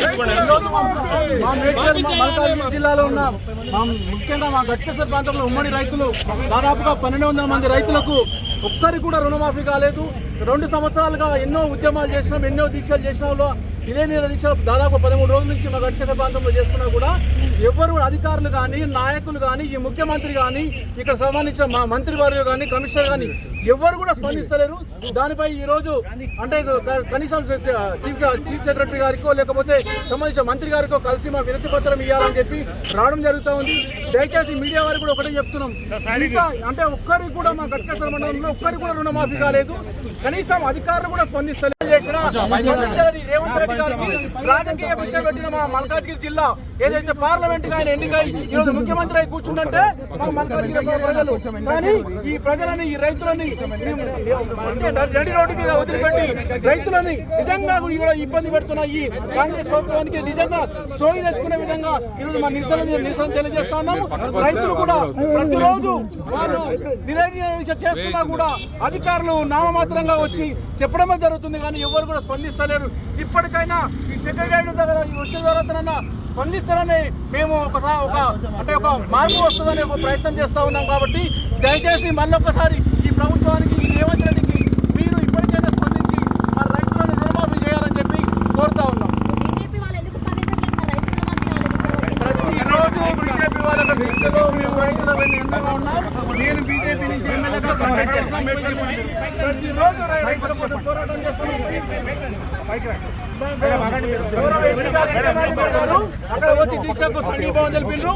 తీసుకున్నాను ఈరోజు మా మేడ్చల్ మల్కాజ్గిరి జిల్లాలో ఉన్న మా ముఖ్యంగా మా గట్కేశ్వర ప్రాంతంలో ఉమ్మడి రైతులు దాదాపుగా పన్నెండు వందల మంది రైతులకు ఒక్కరికి కూడా రుణమాఫీ కాలేదు. రెండు సంవత్సరాలుగా ఎన్నో ఉద్యమాలు చేసినాం ఎన్నో దీక్షలు చేసినా. ఇదే నీళ్ళ దీక్షలు దాదాపు పదమూడు రోజుల నుంచి మా గట్కేశ్వర ప్రాంతంలో చేస్తున్నా కూడా ఎవరు కూడా అధికారులు కానీ నాయకులు కానీ ఈ ముఖ్యమంత్రి కానీ ఇక్కడ సంబంధించిన మా మంత్రి వారు కానీ కమిషనర్ కానీ ఎవరు కూడా స్పందిస్తలేరు. దానిపై ఈ రోజు అంటే కనీసం చీఫ్ చీఫ్ సెక్రటరీ గారికో లేకపోతే సంబంధించిన మంత్రి గారికో కలిసి మా వినతి పత్రం ఇవ్వాలని చెప్పి రావడం జరుగుతూ ఉంది. దయచేసి మీడియా వారికి కూడా ఒకటే చెప్తున్నాం. ఇంకా అంటే ఒక్కరికి కూడా మా గట్కేశ్వర మండలంలో ఒక్కరికి కూడా రుణమాఫీ కాలేదు. కనీసం అధికారులు కూడా స్పందిస్తలేదు చేసిన స్పందించాలని రేవంత్ రెడ్డి గారికి రాజకీయ భిక్ష పెట్టిన మా మల్కాజ్గిరి జిల్లా ఏదైతే పార్లమెంట్గా ఆయన ఎన్నికై ఈ రోజు ముఖ్యమంత్రి అయి కూర్చుంటే మా మల్కాజ్గిరి ప్రజలు. కానీ ఈ ప్రజలని ఈ రైతులని అంటే రెడ్డి మీద వదిలిపెట్టి రైతులని నిజంగా ఇబ్బంది పెడుతున్న ఈ కాంగ్రెస్ ప్రభుత్వానికి నిజంగా సోయి తెచ్చుకునే విధంగా ఈరోజు మా నిరసన నిరసన తెలియజేస్తా ఉన్నాము. రైతులు కూడా ప్రతిరోజు వాళ్ళు నిరీక్ష చేస్తున్నా కూడా అధికారులు నామమాత్రంగా వచ్చి చెప్పడమే జరుగుతుంది కానీ ఎవరు కూడా స్పందిస్తలేరు. ఇప్పటికైనా ఈ సెక్రటరీ దగ్గర ఈ వచ్చిన తర్వాత స్పందిస్తారని మేము ఒకసారి ఒక అంటే ఒక మార్పు వస్తుందని ఒక ప్రయత్నం చేస్తూ ఉన్నాం కాబట్టి దయచేసి మళ్ళొకసారి ఈ ప్రభుత్వానికి ఈ రేవంత్ మీరు ఇప్పటికైనా స్పందించి మా రైతులను రుణమాఫీ చేయాలని చెప్పి కోరుతా ఉన్నాం బీజేపీ వాళ్ళు ఎందుకు స్పందించట్లేదు రైతుల రుణమాఫీ కాలేదు ప్రతిరోజు వాళ్ళ దీక్షలో మేము ఉన్నాం నేను బీజేపీ నుంచి ఎమ్మెల్యేగా. ప్రతిరోజు రైతుల కోసం పోరాటం చేస్తున్నాం అక్కడ వచ్చి దీక్షకు సంఘీభావం తెలిపిండ్రు